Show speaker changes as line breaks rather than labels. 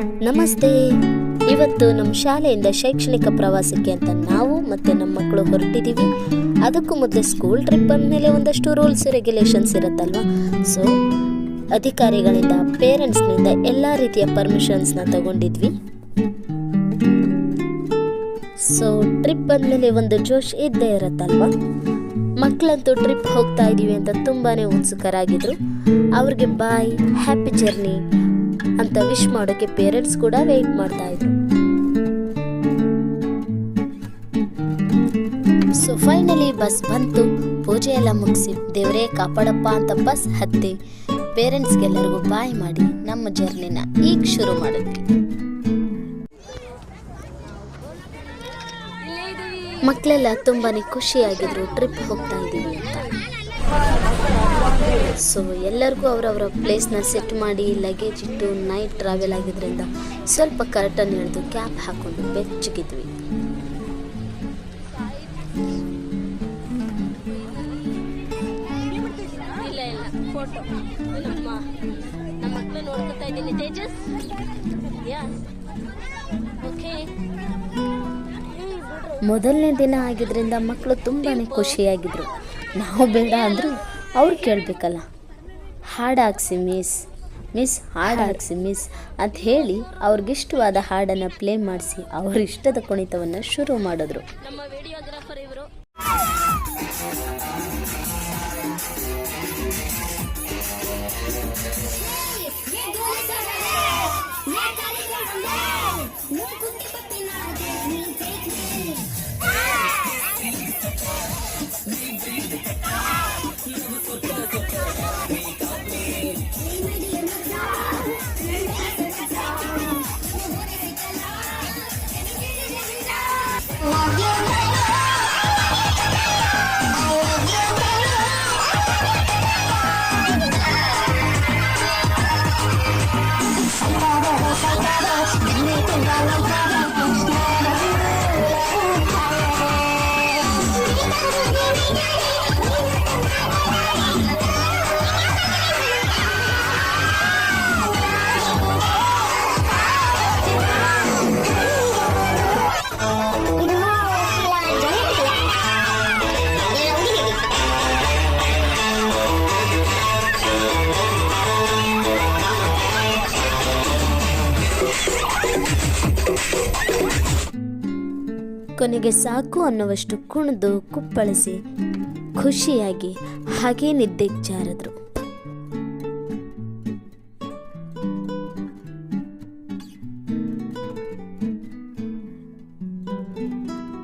ನಮಸ್ತೆ. ಇವತ್ತು ನಮ್ಮ ಶಾಲೆಯಿಂದ ಶೈಕ್ಷಣಿಕ ಪ್ರವಾಸಕ್ಕೆ ಅಂತ ನಾವು ಮತ್ತು ನಮ್ಮ ಮಕ್ಕಳು ಹೊರಟಿದ್ದೀವಿ. ಅದಕ್ಕೂ ಮೊದಲು ಸ್ಕೂಲ್ ಟ್ರಿಪ್ ಬಂದಮೇಲೆ ಒಂದಷ್ಟು ರೂಲ್ಸ್ ರೆಗ್ಯುಲೇಷನ್ಸ್ ಇರುತ್ತಲ್ವ? ಸೊ ಅಧಿಕಾರಿಗಳಿಂದ ಪೇರೆಂಟ್ಸ್ನಿಂದ ಎಲ್ಲ ರೀತಿಯ ಪರ್ಮಿಷನ್ಸ್ನ ತಗೊಂಡಿದ್ವಿ. ಸೊ ಟ್ರಿಪ್ ಬಂದಮೇಲೆ ಒಂದು ಜೋಶ್ ಇದ್ದೇ ಇರುತ್ತಲ್ವ? ಮಕ್ಕಳಂತೂ ಟ್ರಿಪ್ ಹೋಗ್ತಾ ಇದ್ದೀವಿ ಅಂತ ತುಂಬಾ ಉತ್ಸುಕರಾಗಿದ್ರು. ಅವ್ರಿಗೆ ಬಾಯ್ ಹ್ಯಾಪಿ ಜರ್ನಿ ಅಂತ ವಿಶ್ ಮಾಡೋಕೆ ಪೇರೆಂಟ್ಸ್ ಕೂಡ ವೆಯ್ಟ್ ಮಾಡ್ತಾ ಇದ್ರು. ಸೊ ಫೈನಲಿ ಬಸ್ ಬಂತು. ಪೂಜೆ ಎಲ್ಲ ಮುಗಿಸಿ. ದೇವರೇ ಕಾಪಾಡಪ್ಪ ಅಂತ ಬಸ್ ಹತ್ತಿ ಪೇರೆಂಟ್ಸ್ಗೆಲ್ಲರಿಗೂ ಬಾಯ್ ಮಾಡಿ ನಮ್ಮ ಜರ್ನಿನ ಈಗ ಶುರು ಮಾಡಿದ್ವಿ ಮಕ್ಕಳೆಲ್ಲ ತುಂಬಾನೇ ಖುಷಿಯಾಗಿದ್ರು. ಟ್ರಿಪ್ ಹೋಗ್ತಾ ಇದ್ದೀವಿ ಅಂತ. ಸೊ ಎಲ್ಲರಿಗೂ ಅವರವರ ಪ್ಲೇಸ್ನ ಸೆಟ್ ಮಾಡಿ ಲಗೇಜ್ ಇಟ್ಟು ನೈಟ್ ಟ್ರಾವೆಲ್ ಆಗಿದ್ರಿಂದ ಸ್ವಲ್ಪ ಕರ್ಟನ್ ಹಿಡಿದು ಕ್ಯಾಪ್ ಹಾಕೊಂಡು ಬೆಚ್ಚಗಿದ್ವಿ ಮೊದಲನೇ ದಿನ ಆಗಿದ್ರಿಂದ ಮಕ್ಕಳು ತುಂಬಾ ಖುಷಿಯಾಗಿದ್ರು. ನಾವು ಬೇಡ ಅಂದ್ರು ಅವ್ರು ಕೇಳಬೇಕಲ್ಲ ಹಾಡು ಹಾಕ್ಸಿ ಮಿಸ್ ಮಿಸ್ ಹಾಡು ಹಾಕ್ಸಿ ಮಿಸ್ ಅಂತ ಹೇಳಿ ಅವ್ರಿಗಿಷ್ಟವಾದ ಹಾಡನ್ನು ಪ್ಲೇ ಮಾಡಿಸಿ ಅವ್ರ ಇಷ್ಟದ ಕುಣಿತವನ್ನು ಶುರು ಮಾಡಿದ್ರು
ನಮ್ಮ
ಕೊನೆಗೆ ಸಾಕು ಅನ್ನುವಷ್ಟು ಕುಣಿದು ಕುಪ್ಪಳಿಸಿ ಖುಷಿಯಾಗಿ ಹಾಗೇ ನಿದ್ದೆಗೆ ಜಾರಿದ್ರು.